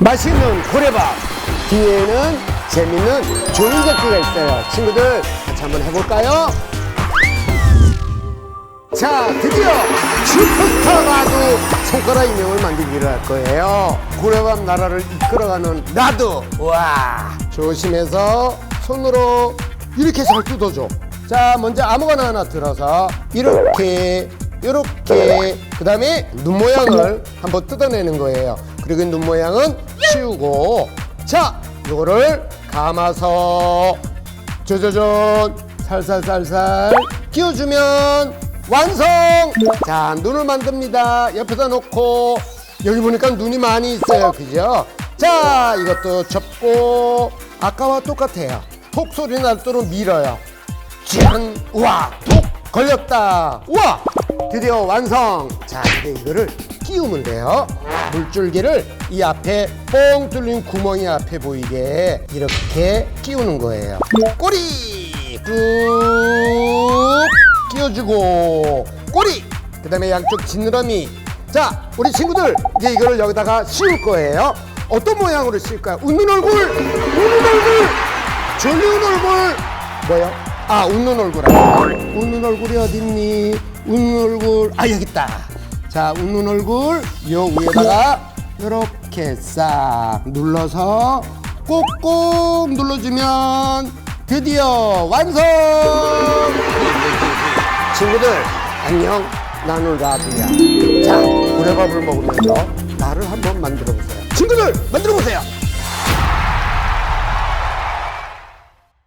맛있는 고래밥. 뒤에는 재밌는 종이접기가 있어요. 친구들 같이 한번 해볼까요? 자 드디어 슈퍼스타 가 도 손가락 인형을 만들기로 할 거예요. 고래밥 나라를 이끌어가는 나도. 와 조심해서 손으로 이렇게 잘 뜯어줘. 자 먼저 아무거나 하나 들어서 이렇게 이렇게. 그 다음에 눈 모양을 한번 뜯어내는 거예요. 그리고 눈 모양은 치우고. 자 이거를 감아서 짜자잔 살살살살 끼워주면 완성! 자 눈을 만듭니다. 옆에다 놓고. 여기 보니까 눈이 많이 있어요. 그죠? 자 이것도 접고. 아까와 똑같아요. 톡 소리 나도록 밀어요. 짠! 우와! 톡 걸렸다. 우와! 드디어 완성! 자 이제 이거를 끼우면 돼요. 물줄기를 이 앞에 뻥 뚫린 구멍이 앞에 보이게 이렇게 끼우는 거예요. 꼬리! 쭉 끼워주고 꼬리! 그 다음에 양쪽 지느러미. 자 우리 친구들 이제 이거를 여기다가 씌울 거예요. 어떤 모양으로 씌울까요? 웃는 얼굴! 웃는 얼굴! 졸리운 얼굴! 뭐요? 아 웃는 얼굴. 아 웃는 얼굴이 어딨니? 웃는 얼굴. 아 여기 있다. 자 웃는 얼굴. 요 위에다가 이렇게 싹 눌러서 꾹꾹 눌러주면 드디어 완성! 친구들 안녕. 나는 라두야. 자 고래밥을 먹으면서 나를 한번 만들어 보세요. 친구들 만들어 보세요